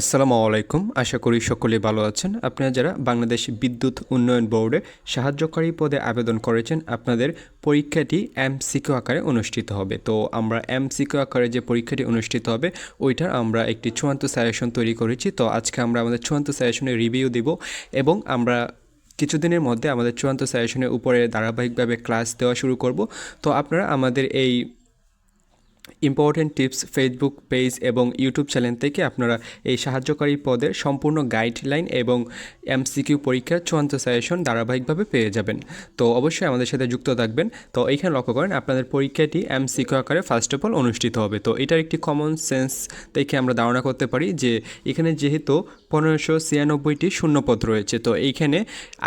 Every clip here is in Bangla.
আসসালামু আলাইকুম। আশা করি সকলে ভালো আছেন। আপনারা যারা বাংলাদেশ বিদ্যুৎ উন্নয়ন বোর্ডে সাহায্যকারী পদে আবেদন করেছেন, আপনাদের পরীক্ষাটি এমসিকিউ আকারে অনুষ্ঠিত হবে। তো আমরা এমসিকিউ আকারে যে পরীক্ষাটি অনুষ্ঠিত হবে, ওইটার আমরা একটি চূড়ান্ত সাজেশন তৈরি করেছি। তো আজকে আমরা আমাদের চূড়ান্ত সাজেশনের রিভিউ দিব এবং আমরা কিছুদিনের মধ্যে আমাদের চূড়ান্ত সাজেশনের উপরে ধারাবাহিকভাবে ক্লাস দেওয়া শুরু করব। তো আপনারা আমাদের এই ইম্পর্টেন্ট টিপস ফেসবুক পেজ এবং ইউটিউব চ্যানেল থেকে আপনারা এই সাহায্যকারী পদের সম্পূর্ণ গাইডলাইন এবং এমসিকিউ পরীক্ষার চূড়ান্ত সাজেশন ধারাবাহিকভাবে পেয়ে যাবেন। তো অবশ্যই আমাদের সাথে যুক্ত থাকবেন। তো এইখানে লক্ষ্য করেন, আপনাদের পরীক্ষাটি এমসিকিউ আকারে ফার্স্ট অফ অল অনুষ্ঠিত হবে। তো এটার একটি কমন সেন্স থেকে আমরা ধারণা করতে পারি যে এখানে যেহেতু পনেরোশো ছিয়ানব্বইটি শূন্যপদ রয়েছে, তো এইখানে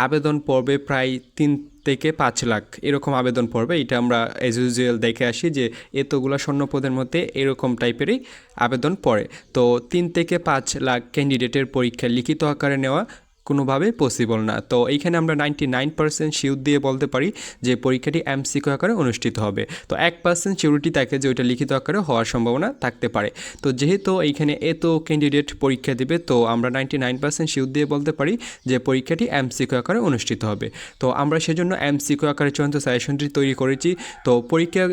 আবেদন পর্বে প্রায় তিন থেকে পাঁচ লাখ এরকম আবেদন পড়বে। এটা আমরা এজ ইউজুয়াল দেখে আসি যে এতগুলো স্বর্ণপদের মধ্যে এরকম টাইপেরই আবেদন পড়ে। তো তিন থেকে পাঁচ লাখ ক্যান্ডিডেটের পরীক্ষা লিখিত আকারে নেওয়া কোনোভাবেই পসিবল না। তো এইখানে আমরা নাইনটি নাইন পার্সেন্ট শিওর দিয়ে বলতে পারি যে পরীক্ষাটি এমসিকিউ আকারে অনুষ্ঠিত হবে। তো এক পার্সেন্ট সিউরিটি থাকে যে ওইটা লিখিত আকারে হওয়ার সম্ভাবনা থাকতে পারে। তো যেহেতু এইখানে এত ক্যান্ডিডেট পরীক্ষা দেবে, তো আমরা নাইনটি নাইন পার্সেন্ট শিওর দিয়ে বলতে পারি যে পরীক্ষাটি এমসিকিউ আকারে অনুষ্ঠিত হবে। তো আমরা সেজন্য এমসিকিউ আকারে চূড়ান্ত সাজেশনটি তৈরি করেছি। তো পরীক্ষা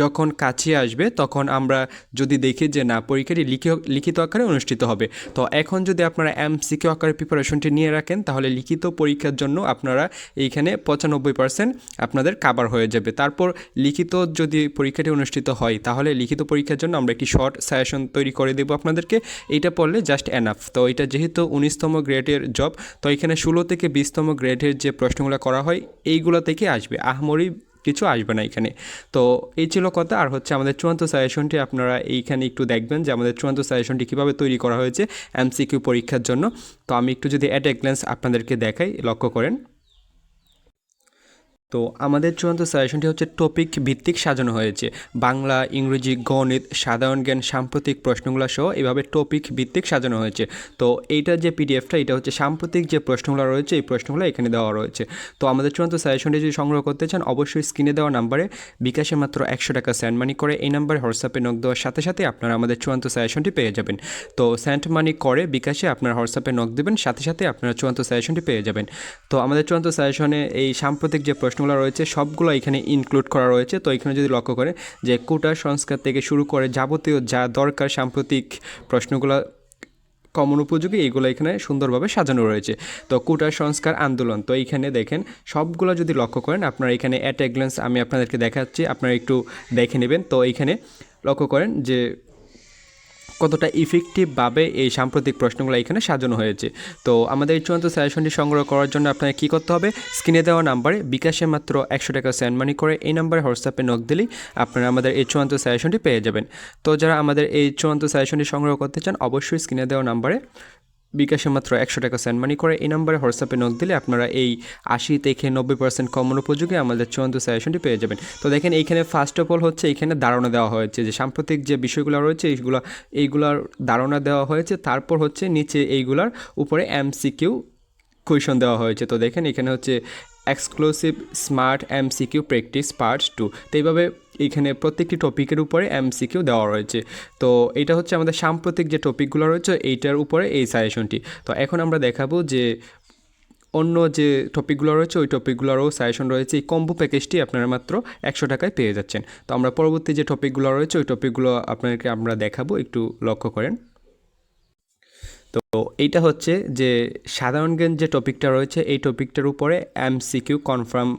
যখন কাছে আসবে, তখন আমরা যদি দেখি যে না, পরীক্ষাটি লিখিত আকারে অনুষ্ঠিত হবে। তো এখন যদি আপনারা এমসিকিউ আকারে প্রিপারেশনটি নিয়ে রাখেন, তাহলে লিখিত পরীক্ষার জন্য আপনারা এইখানে পঁচানব্বই পার্সেন্ট আপনাদের কাবার হয়ে যাবে। তারপর লিখিত যদি পরীক্ষাটি অনুষ্ঠিত হয়, তাহলে লিখিত পরীক্ষার জন্য আমরা একটি শর্ট সাজেশন তৈরি করে দেবো আপনাদেরকে। এইটা পড়লে জাস্ট এনাফ তো এটা যেহেতু উনিশতম গ্রেডের জব তো এখানে ষোলো থেকে বিশতম গ্রেডের যে প্রশ্নগুলো করা হয়, এইগুলো থেকে আসবে। আহমরি কিছু আসবে না এখানে। তো এই ছিল কথা। আর হচ্ছে আমাদের চূড়ান্ত সাজেশনটি আপনারা এইখানে একটু দেখবেন যে আমাদের চূড়ান্ত সাজেশনটি কীভাবে তৈরি করা হয়েছে এমসিকিউ পরীক্ষার জন্য। তো আমি একটু যদি অ্যাট এ গ্ল্যান্স আপনাদেরকে দেখাই, লক্ষ্য করেন। তো আমাদের চূড়ান্ত সাজেশনটি হচ্ছে টপিক ভিত্তিক সাজানো হয়েছে। বাংলা, ইংরেজি, গণিত, সাধারণ জ্ঞান, সাম্প্রতিক প্রশ্নগুলো সহ এভাবে টপিক ভিত্তিক সাজানো হয়েছে। তো এইটার যে পিডিএফটা এটা হচ্ছে সাম্প্রতিক যে প্রশ্নগুলো রয়েছে, এই প্রশ্নগুলো এখানে দেওয়া রয়েছে। তো আমাদের চূড়ান্ত সাজেশনটি যদি সংগ্রহ করতে চান, অবশ্যই স্ক্রিনে দেওয়া নাম্বারে বিকাশে মাত্র একশো টাকা সেন্ড মানি করে এই নাম্বারে হোয়াটসঅ্যাপে নক দেওয়ার সাথে সাথে আপনারা আমাদের চূড়ান্ত সাজেশনটি পেয়ে যাবেন। তো সেন্ড মানি করে বিকাশে আপনার হোয়াটসঅ্যাপে নক দেবেন, সাথে সাথে আপনারা চূড়ান্ত সাজেশনটি পেয়ে যাবেন। তো আমাদের চূড়ান্ত সাজেশনে এই সাম্প্রতিক যে প্রশ্ন প্রশ্নগুলো রয়েছে, সবগুলো এখানে ইনক্লুড করা রয়েছে। তো এখানে যদি লক্ষ্য করে যে কোটা সংস্কার থেকে শুরু করে যাবতীয় যা দরকার সাম্প্রতিক প্রশ্নগুলো কমন উপযোগী এইগুলো এখানে সুন্দরভাবে সাজানো রয়েছে। তো কোটা সংস্কার আন্দোলন, তো এইখানে দেখেন সবগুলো যদি লক্ষ্য করেন, আপনারা এখানে অ্যাট এ আমি আপনাদেরকে দেখাচ্ছি, আপনারা একটু দেখে নেবেন। তো এইখানে লক্ষ্য করেন যে কতটা ইফেক্টিভভাবে এই সাম্প্রতিক প্রশ্নগুলো এখানে সাজানো হয়েছে। তো আমাদের এই চূড়ান্ত সাজেশনটি সংগ্রহ করার জন্য আপনাকে কী করতে হবে? স্ক্রিনে দেওয়া নাম্বারে বিকাশে মাত্র একশো টাকা সেন্ড মানি করে এই নাম্বারে হোয়াটসঅ্যাপে নক দিলেই আপনারা আমাদের এই চূড়ান্ত সাজেশনটি পেয়ে যাবেন। তো যারা আমাদের এই চূড়ান্ত সাজেশনটি সংগ্রহ করতে চান, অবশ্যই স্ক্রিনে দেওয়া নাম্বারে বিকাশে মাত্র একশো টাকা সেন্ড মানি করে। এই নাম্বারে হোয়াটসঅ্যাপে নক দিলে আপনারা এই আশি থেকে নব্বই পার্সেন্ট কমন উপযোগে আমাদের চূড়ান্ত সাজেশনটি পেয়ে যাবেন। তো দেখেন এইখানে ফার্স্ট অফ অল হচ্ছে এইখানে ধারণা দেওয়া হয়েছে যে সাম্প্রতিক যে বিষয়গুলো রয়েছে, এইগুলো, এইগুলার ধারণা দেওয়া হয়েছে। তারপর হচ্ছে নিচে এইগুলার উপরে এমসিকিউ কুয়েশন দেওয়া হয়েছে। তো দেখেন এখানে হচ্ছে exclusive smart MCQ practice part two তো এইভাবে এইখানে প্রত্যেকটি টপিকের উপরে এমসিকিউ দেওয়া রয়েছে। তো এটা হচ্ছে আমাদের সাম্প্রতিক যে টপিকগুলো রয়েছে, এইটার উপরে এই সাজেশনটি তো এখন আমরা দেখাবো যে অন্য যে টপিকগুলো রয়েছে, ওই টপিকগুলোরও সাজেশন রয়েছে। এই কম্বো প্যাকেজটি আপনারা মাত্র একশো টাকায় পেয়ে যাচ্ছেন। তো আমরা পরবর্তী যে টপিকগুলো রয়েছে, ওই টপিকগুলো আপনাদেরকে আমরা দেখাবো। একটু লক্ষ্য করেন। তো এইটা হচ্ছে যে সাধারণ জ্ঞান যে টপিকটা রয়েছে, এই টপিকটার উপরে M MCQ confirm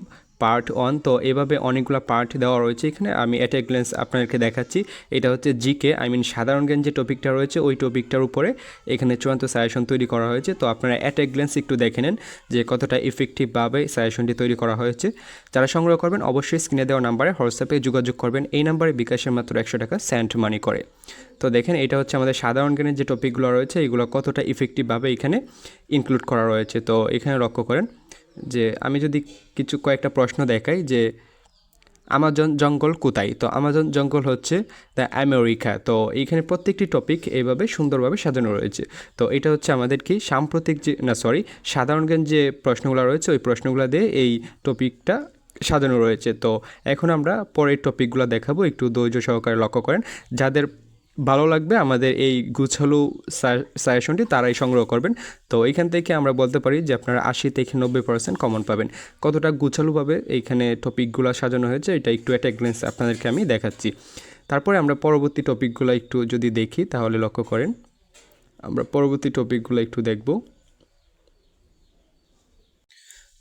part one তো এভাবে অনেকগুলো পার্ট দেওয়া রয়েছে এখানে। আমি অ্যাট এ গ্লেন্স আপনাদেরকে দেখাচ্ছি। এটা হচ্ছে জিকে আই মিন সাধারণ জ্ঞান যে টপিকটা রয়েছে, ওই টপিকটার উপরে এখানে চূড়ান্ত সাজেশন তৈরি করা হয়েছে। তো আপনারা অ্যাট এ একটু দেখে নেন যে কতটা ইফেক্টিভভাবে সাজেশনটি তৈরি করা হয়েছে। যারা সংগ্রহ করবেন, অবশ্যই স্ক্রিনে দেওয়া নাম্বারে হোয়াটসঅ্যাপে যোগাযোগ করবেন। এই নাম্বারে বিকাশের মাত্র একশো টাকা স্যান্ড মানি করে। তো দেখেন, এটা হচ্ছে আমাদের সাধারণ জ্ঞানের যে টপিকগুলো রয়েছে, এগুলো কতটা ইফেক্টিভভাবে এখানে ইনক্লুড করা রয়েছে। তো এখানে লক্ষ্য করেন যে আমি যদি কিছু কয়েকটা প্রশ্ন দেখাই যে আমাজন জঙ্গল কোথায়? তো আমাজন জঙ্গল হচ্ছে দ্য আমেরিকা তো এইখানে প্রত্যেকটি টপিক এইভাবে সুন্দরভাবে সাজানো রয়েছে। তো এটা হচ্ছে আমাদের কি সাম্প্রতিক যে, না সরি সাধারণ জ্ঞান যে প্রশ্নগুলো রয়েছে, ওই প্রশ্নগুলো দিয়ে এই টপিকটা সাজানো রয়েছে। তো এখন আমরা পরের টপিকগুলো দেখাবো। একটু ধৈর্য সহকারে লক্ষ্য করেন। যাদের ভালো লাগবে। আমাদের এই গুছালু সাজেশনটি তারাই সংগ্রহ করবেন। তো এইখান থেকে আমরা বলতে পারি যে আপনারা আশি থেকে নব্বই পার্সেন্ট কমন পাবেন। কতটা গুছালুভাবে এইখানে টপিকগুলো সাজানো হয়েছে, এটা একটু অ্যাট গ্লেন্স আপনাদেরকে আমি দেখাচ্ছি। তারপরে আমরা পরবর্তী টপিকগুলো একটু যদি দেখি, তাহলে লক্ষ্য করেন। আমরা পরবর্তী টপিকগুলো একটু দেখব।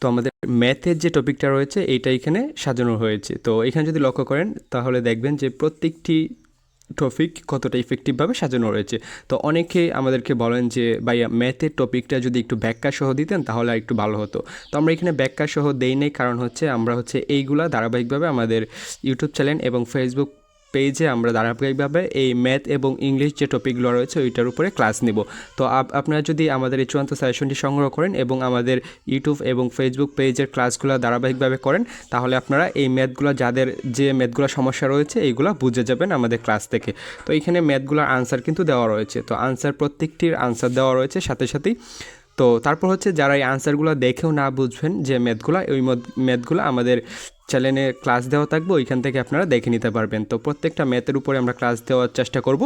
তো আমাদের ম্যাথের যে টপিকটা রয়েছে, এইটা এখানে সাজানো হয়েছে। তো এখানে যদি লক্ষ্য করেন, তাহলে দেখবেন যে প্রত্যেকটি টপিক কতটা ইফেক্টিভভাবে সাজানো রয়েছে। তো অনেকে আমাদেরকে বলেন যে, ভাইয়া ম্যাথের টপিকটা যদি একটু ব্যাখ্যা সহ দিতেন, তাহলে একটু ভালো হতো। তো আমরা এখানে ব্যাখ্যা সহ দেই নেই, কারণ হচ্ছে আমরা হচ্ছে এইগুলা ধারাবাহিকভাবে আমাদের ইউটিউব চ্যানেল এবং ফেসবুক পেজে আমরা ধারাবাহিকভাবে এই ম্যাথ এবং ইংলিশ যে টপিকগুলো রয়েছে, ওইটার উপরে ক্লাস নেব। তো আপ- আপনারা যদি আমাদের এই চূড়ান্ত সাজেশনটি সংগ্রহ করেন এবং আমাদের ইউটিউব এবং ফেসবুক পেজের ক্লাসগুলো ধারাবাহিকভাবে করেন, তাহলে আপনারা এই ম্যাথগুলো, যাদের যে ম্যাথগুলো সমস্যা রয়েছে, এইগুলো বুঝে যাবেন আমাদের ক্লাস থেকে। তো এখানে ম্যাথগুলোর আনসার কিন্তু দেওয়া রয়েছে। তো আনসার প্রত্যেকটির আনসার দেওয়া রয়েছে সাথে সাথেই। তো তারপর হচ্ছে, যারা এই আনসারগুলো দেখেও না বুঝবেন যে ম্যাথগুলো, ওই ম্যাথগুলো আমাদের চ্যানেলে ক্লাস দেওয়া থাকবে, ওইখান থেকে আপনারা দেখে নিতে পারবেন। তো প্রত্যেকটা ম্যাথের উপরে আমরা ক্লাস দেওয়ার চেষ্টা করব।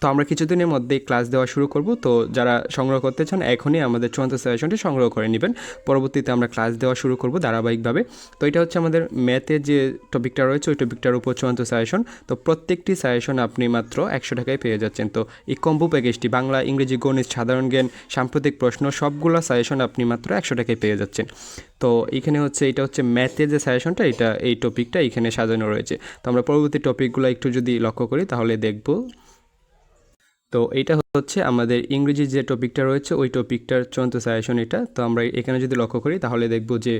তো আমরা কিছুদিনের মধ্যেই ক্লাস দেওয়া শুরু করব। তো যারা সংগ্রহ করতে চান, এখনই আমাদের চূড়ান্ত সাজেশনটি সংগ্রহ করে নেবেন। পরবর্তীতে আমরা ক্লাস দেওয়া শুরু করব ধারাবাহিকভাবে। তো এটা হচ্ছে আমাদের ম্যাথের যে টপিকটা রয়েছে, ওই টপিকটার উপর চূড়ান্ত সাজেশন তো প্রত্যেকটি সাজেশন আপনি মাত্র একশো টাকায় পেয়ে যাচ্ছেন। তো এই কম্বো প্যাকেজটি বাংলা, ইংরেজি, গণিত, সাধারণ জ্ঞান, সাম্প্রতিক প্রশ্ন, সবগুলো সাজেশন আপনি মাত্র একশো টাকায় পেয়ে যাচ্ছেন। তো এখানে হচ্ছে, এটা হচ্ছে ম্যাথের যে সাজেশনটা এটা এই টপিকটা এখানে সাজানো রয়েছে। তো আমরা পরবর্তী টপিকগুলো একটু যদি লক্ষ্য করি, তাহলে দেখব। তো এইটা হচ্ছে আমাদের ইংরেজি যে টপিকটা রয়েছে, ওই টপিকটার চূড়ান্ত সাজেশন এটা। তো আমরা এখানে যদি লক্ষ্য করি, তাহলে দেখব যে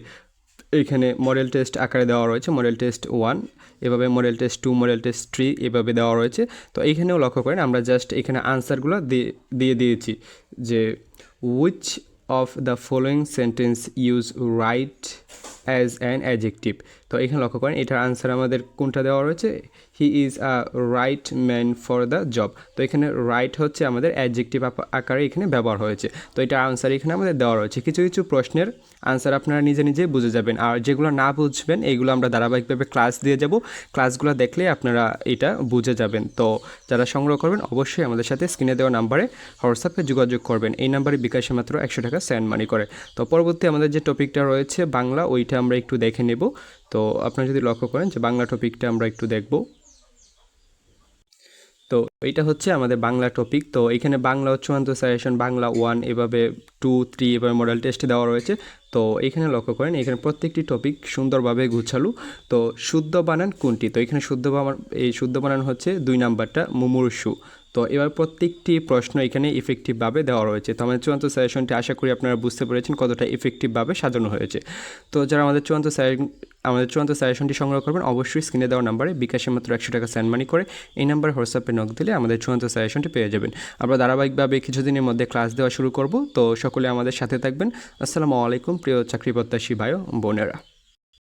এখানে মডেল টেস্ট আকারে দেওয়া রয়েছে মডেল টেস্ট ওয়ান এভাবে model test two model test three এভাবে দেওয়া রয়েছে। তো এইখানেও লক্ষ্য করেন, আমরা জাস্ট এখানে আনসারগুলো দিয়ে দিয়ে দিয়েছি যে which of the following sentence use right as an adjective তো এখানে লক্ষ্য করেন, এটার আনসার আমাদের কোনটা দেওয়া রয়েছে? He is a right man for the job তো এখানে রাইট হচ্ছে আমাদের অ্যাডজেক্টিভ আকারে এখানে ব্যবহার হয়েছে। তো এটার আনসার এখানে আমাদের দেওয়া রয়েছে। কিছু কিছু প্রশ্নের আনসার আপনারা নিজে নিজে বুঝে যাবেন। আর যেগুলো না বুঝবেন এইগুলো আমরা ধারাবাহিকভাবে ক্লাস দিয়ে যাব। ক্লাসগুলো দেখলে আপনারা এটা বুঝে যাবেন। তো যারা সংগ্রহ করবেন, অবশ্যই আমাদের সাথে স্ক্রিনে দেওয়া নাম্বারে হোয়াটসঅ্যাপে যোগাযোগ করবেন। এই নাম্বারে বিকাশে মাত্র একশো টাকা সেন্ড মানি করে। তো পরবর্তী আমাদের যে টপিকটা রয়েছে বাংলা, ওইটা আমরা একটু দেখে নেব। তো আপনারা যদি লক্ষ্য করেন যে বাংলা টপিকটা আমরা একটু দেখব। তো এইটা হচ্ছে আমাদের বাংলা টপিক তো এখানে বাংলা চূড়ান্ত সাজেশন বাংলা ওয়ান এভাবে টু থ্রি এভাবে মডেল টেস্ট দেওয়া রয়েছে। তো এখানে লক্ষ্য করেন, এখানে প্রত্যেকটি টপিক সুন্দরভাবে গুছালু। তো শুদ্ধ বানান কোনটি? তো এখানে শুদ্ধ এই শুদ্ধ বানান হচ্ছে দুই নাম্বারটা, মুমূর্ষু। তো এবার প্রত্যেকটি প্রশ্ন এখানে ইফেক্টিভভাবে দেওয়া রয়েছে। তো আমাদের চূড়ান্ত সাজেশনটি আশা করি আপনারা বুঝতে পেরেছেন কতটা ইফেক্টিভভাবে সাজানো হয়েছে। তো যারা আমাদের চূড়ান্ত আমাদের চূড়ান্ত সাজেশনটি সংগ্রহ করবেন, অবশ্যই স্ক্রিনে দেওয়া নাম্বারে বিকাশে মাত্র একশো টাকা সেন্ড মানি করে এই নাম্বারে হোয়াটসঅ্যাপে নক দিলে আমাদের চূড়ান্ত সাজেশনটি পেয়ে যাবেন। আমরা ধারাবাহিকভাবে কিছুদিনের মধ্যে ক্লাস দেওয়া শুরু করব। তো সকলে আমাদের সাথে থাকবেন। আসসালামু আলাইকুম, প্রিয় চাকরি প্রত্যাশী ভাই বোনেরা।